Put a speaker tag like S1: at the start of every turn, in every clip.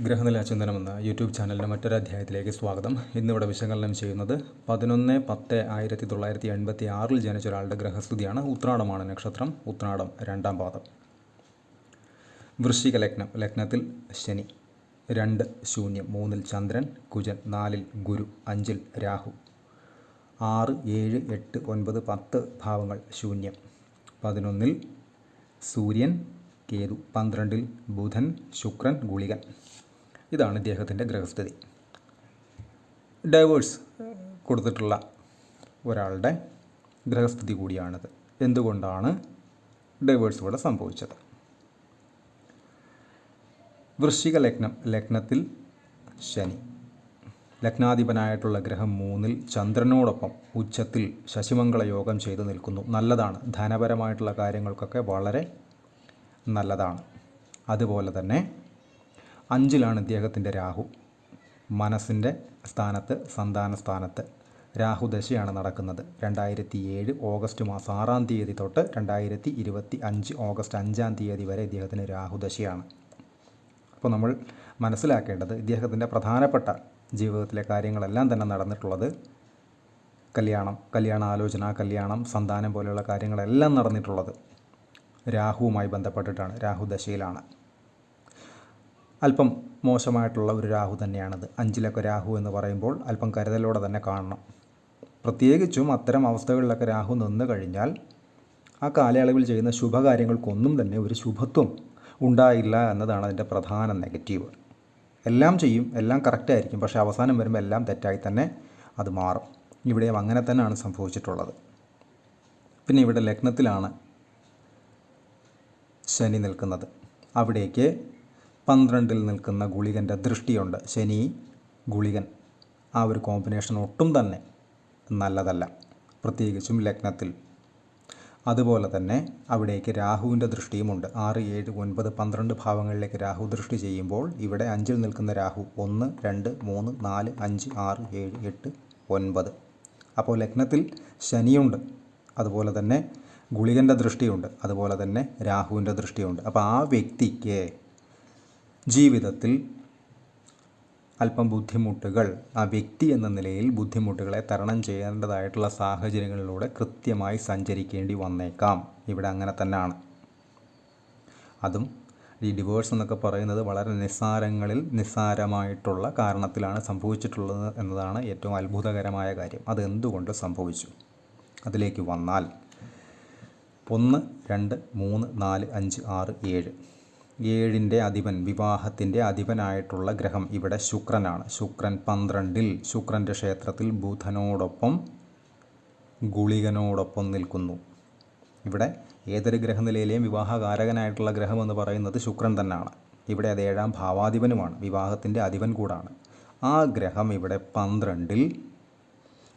S1: ഗ്രഹനില ചിന്തനം എന്ന യൂട്യൂബ് ചാനലിന്റെ മറ്റൊരു അധ്യായത്തിലേക്ക് സ്വാഗതം. ഇന്നിവിടെ വിശകലനം ചെയ്യുന്നത് പതിനൊന്ന് പത്ത് ആയിരത്തി തൊള്ളായിരത്തി എൺപത്തി ആറിൽ ജനിച്ച ഒരാളുടെ ഗ്രഹസ്ഥിതിയാണ് ഉത്രാടമാണ് നക്ഷത്രം ഉത്രാടം രണ്ടാം പാദം. വൃശ്ചിക ലഗ്നം ലഗ്നത്തിൽ ശനി രണ്ട് ശൂന്യം മൂന്നിൽ ചന്ദ്രൻ കുജൻ നാലിൽ ഗുരു അഞ്ചിൽ രാഹു ആറ് ഏഴ് എട്ട് ഒൻപത് പത്ത് ഭാവങ്ങൾ ശൂന്യം. പതിനൊന്നിൽ സൂര്യൻ കേതു പന്ത്രണ്ടിൽ ബുധൻ ശുക്രൻ ഗുളികൻ. ഇതാണ് ഇദ്ദേഹത്തിന്റെ ഗ്രഹസ്ഥിതി ഡൈവേഴ്സ് കൊടുത്തിട്ടുള്ള ഒരാളുടെ ഗ്രഹസ്ഥിതി കൂടിയാണിത്. എന്തുകൊണ്ടാണ് ഡൈവേഴ്സ് ഇവിടെ സംഭവിച്ചത്? വൃശ്ചിക ലഗ്നം ലഗ്നത്തിൽ ശനി. ലഗ്നാധിപനായിട്ടുള്ള ഗ്രഹം മൂന്നിൽ ചന്ദ്രനോടൊപ്പം ഉച്ചത്തിൽ ശശിമംഗള യോഗം ചെയ്തു നിൽക്കുന്നു. നല്ലതാണ്. ധനപരമായിട്ടുള്ള കാര്യങ്ങൾക്കൊക്കെ വളരെ നല്ലതാണ്. അതുപോലെ തന്നെ അഞ്ചിലാണ് ഇദ്ദേഹത്തിന്റെ രാഹു. മനസ്സിന്റെ സ്ഥാനത്ത് സന്താന സ്ഥാനത്ത് രാഹു ദശയാണ് നടക്കുന്നത്. രണ്ടായിരത്തി ഏഴ് ഓഗസ്റ്റ് മാസം ആറാം തീയതി തൊട്ട് രണ്ടായിരത്തി ഇരുപത്തി അഞ്ച് ഓഗസ്റ്റ് അഞ്ചാം തീയതി വരെ ഇദ്ദേഹത്തിന് രാഹു ദശയാണ്. അപ്പോൾ നമ്മൾ മനസ്സിലാക്കേണ്ടത് ഇദ്ദേഹത്തിന്റെ പ്രധാനപ്പെട്ട ജീവിതത്തിലെ കാര്യങ്ങളെല്ലാം തന്നെ നടന്നിട്ടുള്ളത് കല്യാണം കല്യാണ ആലോചന കല്യാണം സന്താനം പോലെയുള്ള കാര്യങ്ങളെല്ലാം നടന്നിട്ടുള്ളത് രാഹുവുമായി ബന്ധപ്പെട്ടിട്ടാണ് രാഹു ദശയിലാണ്. അല്പം മോശമായിട്ടുള്ള ഒരു രാഹു തന്നെയാണത്. അഞ്ചിലൊക്കെ രാഹു എന്ന് പറയുമ്പോൾ അല്പം കരുതലോടെ തന്നെ കാണണം. പ്രത്യേകിച്ചും അത്തരം അവസ്ഥകളിലൊക്കെ രാഹു നിന്ന് കഴിഞ്ഞാൽ ആ കാലയളവിൽ ചെയ്യുന്ന ശുഭകാര്യങ്ങൾക്കൊന്നും തന്നെ ഒരു ശുഭത്വം ഉണ്ടായില്ല എന്നതാണ് അതിന്റെ പ്രധാന നെഗറ്റീവ്. എല്ലാം ചെയ്യും എല്ലാം കറക്റ്റായിരിക്കും പക്ഷേ അവസാനം വരുമ്പോൾ എല്ലാം തെറ്റായി തന്നെ അത് മാറും. ഇവിടെയും അങ്ങനെ തന്നെയാണ് സംഭവിച്ചിട്ടുള്ളത്. പിന്നെ ഇവിടെ ലഗ്നത്തിലാണ് ശനി നിൽക്കുന്നത്. അവിടേക്ക് പന്ത്രണ്ടിൽ നിൽക്കുന്ന ഗുളികന്റെ ദൃഷ്ടിയുണ്ട്. ശനി ഗുളികൻ. ആ ഒരു കോമ്പിനേഷൻ ഒട്ടും തന്നെ നല്ലതല്ല. പ്രത്യേകിച്ചും ലഗ്നത്തിൽ. അതുപോലെ തന്നെ അവിടേക്ക് രാഹുവിന്റെ ദൃഷ്ടിയുമുണ്ട്. ആറ് ഏഴ് ഒൻപത് പന്ത്രണ്ട് ഭാവങ്ങളിലേക്ക് രാഹു ദൃഷ്ടി ചെയ്യുമ്പോൾ ഇവിടെ അഞ്ചിൽ നിൽക്കുന്ന രാഹു ഒന്ന് രണ്ട് മൂന്ന് നാല് അഞ്ച് ആറ് ഏഴ് എട്ട് ഒൻപത്. അപ്പോൾ ലഗ്നത്തിൽ ശനിയുണ്ട്. അതുപോലെ തന്നെ ഗുളികന്റെ ദൃഷ്ടിയുണ്ട്. അതുപോലെ തന്നെ രാഹുവിന്റെ ദൃഷ്ടിയുണ്ട്. അപ്പോൾ ആ വ്യക്തിക്ക് ജീവിതത്തിൽ അല്പം ബുദ്ധിമുട്ടുകൾ ആ വ്യക്തി എന്ന നിലയിൽ ബുദ്ധിമുട്ടുകളെ തരണം ചെയ്യേണ്ടതായിട്ടുള്ള സാഹചര്യങ്ങളിലൂടെ കൃത്യമായി സഞ്ചരിക്കേണ്ടി വന്നേക്കാം. ഇവിടെ അങ്ങനെ തന്നെയാണ്. അതും ഈ ഡിവോഴ്സ് എന്നൊക്കെ പറയുന്നത് വളരെ നിസ്സാരങ്ങളിൽ നിസ്സാരമായിട്ടുള്ള കാരണത്തിലാണ് സംഭവിച്ചിട്ടുള്ളത് എന്നതാണ് ഏറ്റവും അത്ഭുതകരമായ കാര്യം. അത് എന്തുകൊണ്ട് സംഭവിച്ചു? അതിലേക്ക് വന്നാൽ ഒന്ന് രണ്ട് മൂന്ന് നാല് അഞ്ച് ആറ് ഏഴ്. ഏഴിന്റെ അധിപൻ വിവാഹത്തിന്റെ അധിപനായിട്ടുള്ള ഗ്രഹം ഇവിടെ ശുക്രനാണ്. ശുക്രൻ പന്ത്രണ്ടിൽ ശുക്രന്റെ ക്ഷേത്രത്തിൽ ബുധനോടൊപ്പം ഗുളികനോടൊപ്പം നിൽക്കുന്നു. ഇവിടെ ഏതൊരു ഗ്രഹനിലയിലെയും വിവാഹകാരകനായിട്ടുള്ള ഗ്രഹം എന്ന് പറയുന്നത് ശുക്രൻ തന്നെയാണ്. ഇവിടെ അത് ഏഴാം ഭാവാധിപനുമാണ് വിവാഹത്തിന്റെ അധിപൻ കൂടാണ്. ആ ഗ്രഹം ഇവിടെ പന്ത്രണ്ടിൽ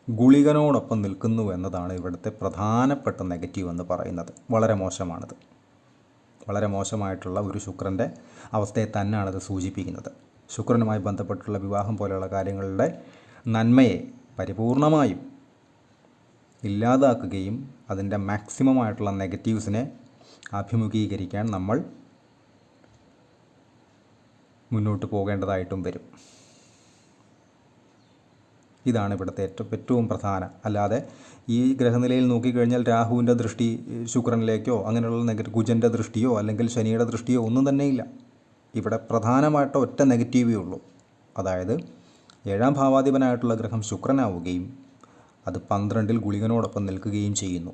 S1: ഗുളികനോടൊപ്പം നിൽക്കുന്നു എന്നതാണ് ഇവിടുത്തെ പ്രധാനപ്പെട്ട നെഗറ്റീവ് എന്ന് പറയുന്നത്. വളരെ മോശമാണിത്. വളരെ മോശമായിട്ടുള്ള ഒരു ശുക്രന്റെ അവസ്ഥയെ അത് സൂചിപ്പിക്കുന്നത്. ശുക്രനുമായി ബന്ധപ്പെട്ടുള്ള വിവാഹം പോലെയുള്ള കാര്യങ്ങളുടെ നന്മയെ പരിപൂർണമായും ഇല്ലാതാക്കുകയും അതിന്റെ മാക്സിമം ആയിട്ടുള്ള നെഗറ്റീവ്സിനെ അഭിമുഖീകരിക്കാൻ നമ്മൾ മുന്നോട്ട് പോകേണ്ടതായിട്ടും വരും. ഇതാണ് ഇവിടുത്തെ ഏറ്റവും ഏറ്റവും പ്രധാനം. അല്ലാതെ ഈ ഗ്രഹനിലയിൽ നോക്കിക്കഴിഞ്ഞാൽ രാഹുവിന്റെ ദൃഷ്ടി ശുക്രനിലേക്കോ അങ്ങനെയുള്ള നെഗറ്റീവ് കുജന്റെ ദൃഷ്ടിയോ അല്ലെങ്കിൽ ശനിയുടെ ദൃഷ്ടിയോ ഒന്നും തന്നെയില്ല ഇവിടെ പ്രധാനമായിട്ട് ഒറ്റ നെഗറ്റീവേ ഉള്ളൂ. അതായത് ഏഴാം ഭാവാധിപനായിട്ടുള്ള ഗ്രഹം ശുക്രനാവുകയും അത് പന്ത്രണ്ടിൽ ഗുളികനോടൊപ്പം നിൽക്കുകയും ചെയ്യുന്നു.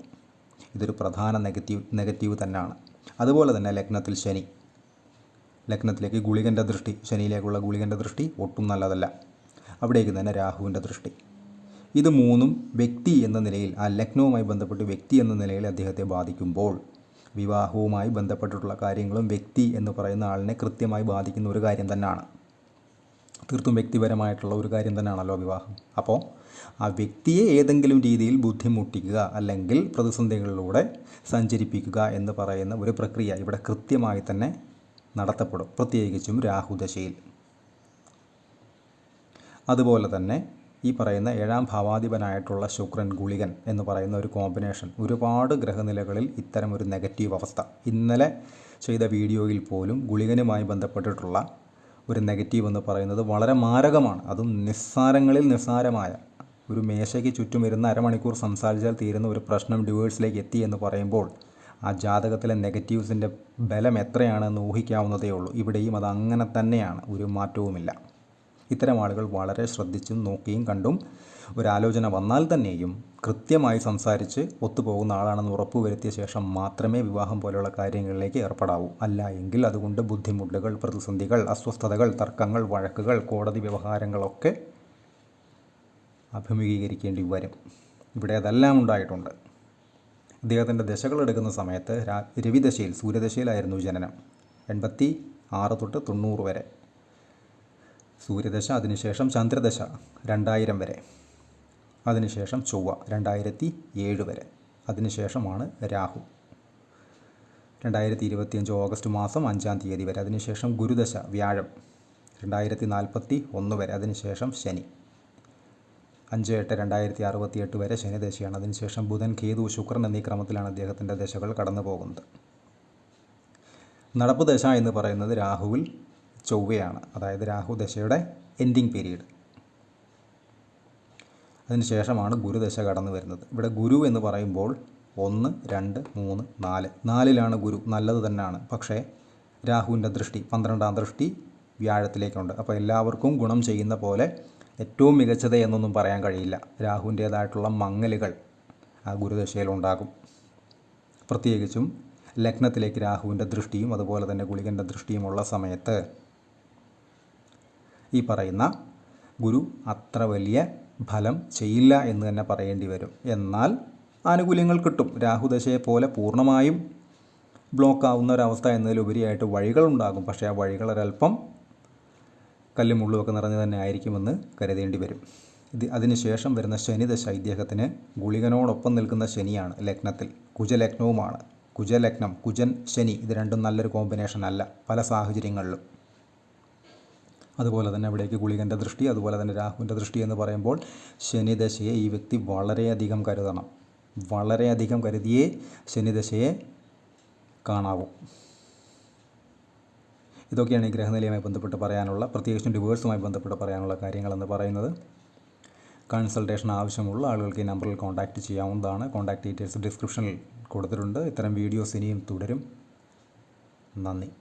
S1: ഇതൊരു പ്രധാന നെഗറ്റീവ് നെഗറ്റീവ് തന്നെയാണ്. അതുപോലെ തന്നെ ലഗ്നത്തിൽ ശനി. ലഗ്നത്തിലേക്ക് ഗുളികന്റെ ദൃഷ്ടി ശനിയിലേക്കുള്ള ഗുളികന്റെ ദൃഷ്ടി ഒട്ടും നല്ലതല്ല. അവിടേക്ക് തന്നെ രാഹുവിന്റെ ദൃഷ്ടി. ഇത് മൂന്നും വ്യക്തി എന്ന നിലയിൽ ആ ലഗ്നവുമായി ബന്ധപ്പെട്ട് വ്യക്തി എന്ന നിലയിൽ അദ്ദേഹത്തെ ബാധിക്കുമ്പോൾ വിവാഹവുമായി ബന്ധപ്പെട്ടിട്ടുള്ള കാര്യങ്ങളും വ്യക്തി എന്ന് പറയുന്ന ആളിനെ കൃത്യമായി ബാധിക്കുന്ന ഒരു കാര്യം തന്നെയാണ് തീർത്തും വ്യക്തിപരമായിട്ടുള്ള ഒരു കാര്യം തന്നെയാണല്ലോ വിവാഹം. അപ്പോൾ ആ വ്യക്തിയെ ഏതെങ്കിലും രീതിയിൽ ബുദ്ധിമുട്ടിക്കുക അല്ലെങ്കിൽ പ്രതിസന്ധികളിലൂടെ സഞ്ചരിപ്പിക്കുക എന്ന് പറയുന്ന ഒരു പ്രക്രിയ ഇവിടെ കൃത്യമായി തന്നെ നടത്തപ്പെടും. പ്രത്യേകിച്ചും രാഹുദശയിൽ അതുപോലെ തന്നെ ഈ പറയുന്ന ഏഴാം ഭാവാധിപനായിട്ടുള്ള ശുക്രൻ ഗുളികൻ എന്ന് പറയുന്ന ഒരു കോമ്പിനേഷൻ ഒരുപാട് ഗ്രഹനിലകളിൽ ഇത്തരം ഒരു നെഗറ്റീവ് അവസ്ഥ. ഇന്നലെ ചെയ്ത വീഡിയോയിൽ പോലും ഗുളികനുമായി ബന്ധപ്പെട്ടിട്ടുള്ള ഒരു നെഗറ്റീവ് എന്ന് പറയുന്നത് വളരെ മാരകമാണ്. അതും നിസ്സാരങ്ങളിൽ നിസ്സാരമായ ഒരു മേശയ്ക്ക് ചുറ്റും ഇരുന്ന് അരമണിക്കൂർ സംസാരിച്ചാൽ തീരുന്ന ഒരു പ്രശ്നം ഡിവേഴ്സിലേക്ക് എത്തി എന്ന് പറയുമ്പോൾ ആ ജാതകത്തിലെ നെഗറ്റീവ്സിന്റെ ബലം എത്രയാണെന്ന് ഊഹിക്കാവുന്നതേ ഉള്ളൂ. ഇവിടെയും അത് അങ്ങനെ തന്നെയാണ്. ഒരു മാറ്റവുമില്ല. ഇത്തരം ആളുകൾ വളരെ ശ്രദ്ധിച്ചും നോക്കിയും കണ്ടും ഒരാലോചന വന്നാൽ തന്നെയും കൃത്യമായി സംസാരിച്ച് ഒത്തുപോകുന്ന ആളാണെന്ന് ഉറപ്പുവരുത്തിയ ശേഷം മാത്രമേ വിവാഹം പോലെയുള്ള കാര്യങ്ങളിലേക്ക് ഏർപ്പെടാവൂ. അല്ല എങ്കിൽ അതുകൊണ്ട് ബുദ്ധിമുട്ടുകൾ പ്രതിസന്ധികൾ അസ്വസ്ഥതകൾ തർക്കങ്ങൾ വഴക്കുകൾ കോടതി വ്യവഹാരങ്ങളൊക്കെ അഭിമുഖീകരിക്കേണ്ടി വരും. ഇവിടെ അതെല്ലാം ഉണ്ടായിട്ടുണ്ട്. ഇദ്ദേഹത്തിന്റെ ദശകൾ എടുക്കുന്ന സമയത്ത് രവിദശയിൽ സൂര്യദശയിലായിരുന്നു ജനനം. എൺപത്തി ആറ് തൊട്ട് തൊണ്ണൂറ് വരെ. സൂര്യദശ അതിനുശേഷം ചന്ദ്രദശ രണ്ടായിരം വരെ. അതിനുശേഷം ചൊവ്വ രണ്ടായിരത്തി ഏഴ് വരെ. അതിനുശേഷമാണ് രാഹു. രണ്ടായിരത്തി ഇരുപത്തിയഞ്ച് ഓഗസ്റ്റ് മാസം അഞ്ചാം തീയതി വരെ. അതിനുശേഷം ഗുരുദശ വ്യാഴം. രണ്ടായിരത്തി നാൽപ്പത്തി ഒന്ന് വരെ. അതിനുശേഷം ശനി. അഞ്ച് എട്ട് രണ്ടായിരത്തി അറുപത്തി എട്ട് വരെ ശനിദശയാണ്. അതിനുശേഷം ബുധൻ കേതു ശുക്രൻ എന്നീ ക്രമത്തിലാണ് അദ്ദേഹത്തിന്റെ ദശകൾ കടന്നു പോകുന്നത് നടപ്പ് ദശ എന്ന് പറയുന്നത് രാഹുവിൽ ചൊവ്വയാണ് അതായത് രാഹു ദശയുടെ എൻഡിങ് പീരീഡ് അതിനുശേഷമാണ് ഗുരുദശ കടന്നു വരുന്നത്. ഇവിടെ ഗുരു എന്ന് പറയുമ്പോൾ ഒന്ന് രണ്ട് മൂന്ന് നാല്. നാലിലാണ് ഗുരു നല്ലത് തന്നെയാണ്. പക്ഷേ രാഹുവിന്റെ ദൃഷ്ടി പന്ത്രണ്ടാം ദൃഷ്ടി വ്യാഴത്തിലേക്കുണ്ട്. അപ്പോൾ എല്ലാവർക്കും ഗുണം ചെയ്യുന്ന പോലെ ഏറ്റവും മികച്ചത് എന്നൊന്നും പറയാൻ കഴിയില്ല. രാഹുവിന്റേതായിട്ടുള്ള മങ്ങലുകൾ ആ ഗുരുദശയിലുണ്ടാകും പ്രത്യേകിച്ചും ലഗ്നത്തിലേക്ക് രാഹുവിന്റെ ദൃഷ്ടിയും അതുപോലെ തന്നെ ഗുളികന്റെ ദൃഷ്ടിയുമുള്ള സമയത്ത് ഈ പറയുന്ന ഗുരു അത്ര വലിയ ഫലം ചെയ്യില്ല എന്ന് തന്നെ പറയേണ്ടി വരും. എന്നാൽ ആനുകൂല്യങ്ങൾ കിട്ടും. രാഹുദശയെ പോലെ പൂർണമായും ബ്ലോക്ക് ആവുന്ന ഒരവസ്ഥ എന്നതിലുപരിയായിട്ട് വഴികളുണ്ടാകും പക്ഷേ ആ വഴികൾ ഒരല്പം കല്ലും മുള്ളുമൊക്കെ നിറഞ്ഞു തന്നെ ആയിരിക്കുമെന്ന് കരുതേണ്ടി വരും. ഇത് അതിനുശേഷം വരുന്ന ശനിദശ ഇദ്ദേഹത്തിന് ഗുളികനോടൊപ്പം നിൽക്കുന്ന ശനിയാണ് ലഗ്നത്തിൽ. കുജലഗ്നവുമാണ്. കുജലഗ്നം കുജൻ ശനി ഇത് രണ്ടും നല്ലൊരു കോമ്പിനേഷൻ അല്ല. പല സാഹചര്യങ്ങളിലും. അതുപോലെ തന്നെ അവിടേക്ക് ഗുളികന്റെ ദൃഷ്ടി അതുപോലെ തന്നെ രാഹുവിന്റെ ദൃഷ്ടി എന്ന് പറയുമ്പോൾ ശനിദശയെ ഈ വ്യക്തി വളരെയധികം കരുതണം. വളരെയധികം കരുതിയേ ശനിദശയെ കാണാവൂ. ഇതൊക്കെയാണ് ഈ ഗ്രഹനിലയുമായി ബന്ധപ്പെട്ട് പറയാനുള്ള പ്രത്യേകിച്ചും ഡിവേഴ്സുമായി ബന്ധപ്പെട്ട് പറയാനുള്ള കാര്യങ്ങളെന്ന് പറയുന്നത്. കൺസൾട്ടേഷൻ ആവശ്യമുള്ള ആളുകൾക്ക് ഈ നമ്പറിൽ കോൺടാക്റ്റ് ചെയ്യാവുന്നതാണ്. കോൺടാക്റ്റ് ഡീറ്റെയിൽസ് ഡിസ്ക്രിപ്ഷനിൽ കൊടുത്തിട്ടുണ്ട്. ഇത്തരം വീഡിയോസ് ഇനിയും തുടരും. നന്ദി.